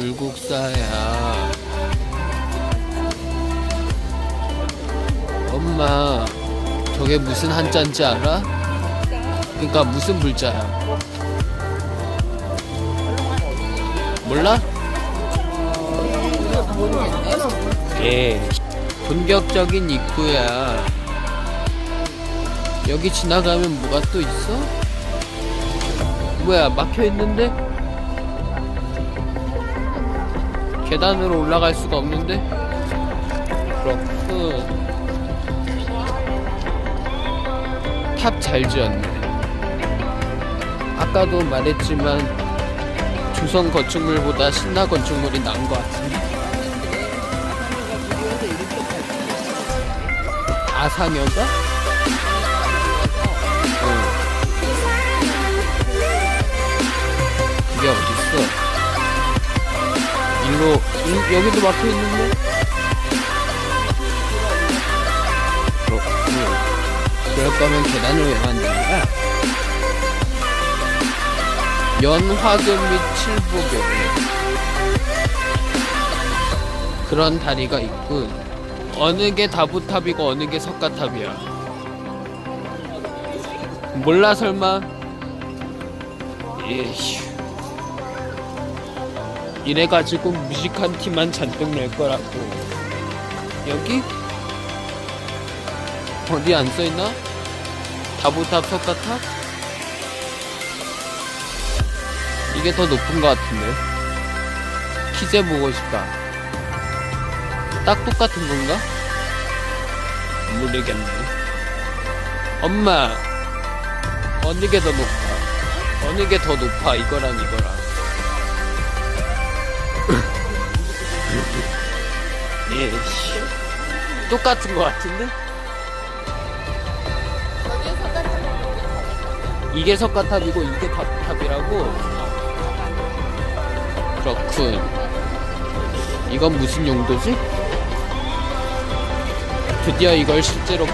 불국사야. 엄마, 저게 무슨 한자인지 알아? 그러니까 무슨 불자야? 몰라? 예. 본격적인 입구야. 여기 지나가면 뭐가 또 있어? 뭐야, 막혀 있는데? 계단으로 올라갈 수가 없는데? 그렇군. 탑 잘 지었네. 아까도 말했지만 조선 건축물보다 신라 건축물이 나은 것 같은데. 아상여가? 일로, 일, 여기도 막혀 있는데? 그렇군. 그럴 거면 계단을 왜 거야? 연화금 및 칠보경 그런 다리가 있군. 어느 게 다부탑이고 어느 게 석가탑이야. 몰라 설마? 에휴. 이래가지고 무식한 티만 잔뜩 낼 거라고. 여기? 어디 안 써있나? 다부탑 석가탑? 이게 더 높은 것 같은데. 키제 보고 싶다. 딱 똑같은 건가? 모르겠네. 엄마, 어느 게 더 높아? 어느 게 더 높아? 이거랑 이거랑. 똑같은 것 같은데? 이게 석가탑이고 이게 다부탑이라고? 그렇군. 이건 무슨 용도지? 드디어 이걸 실제로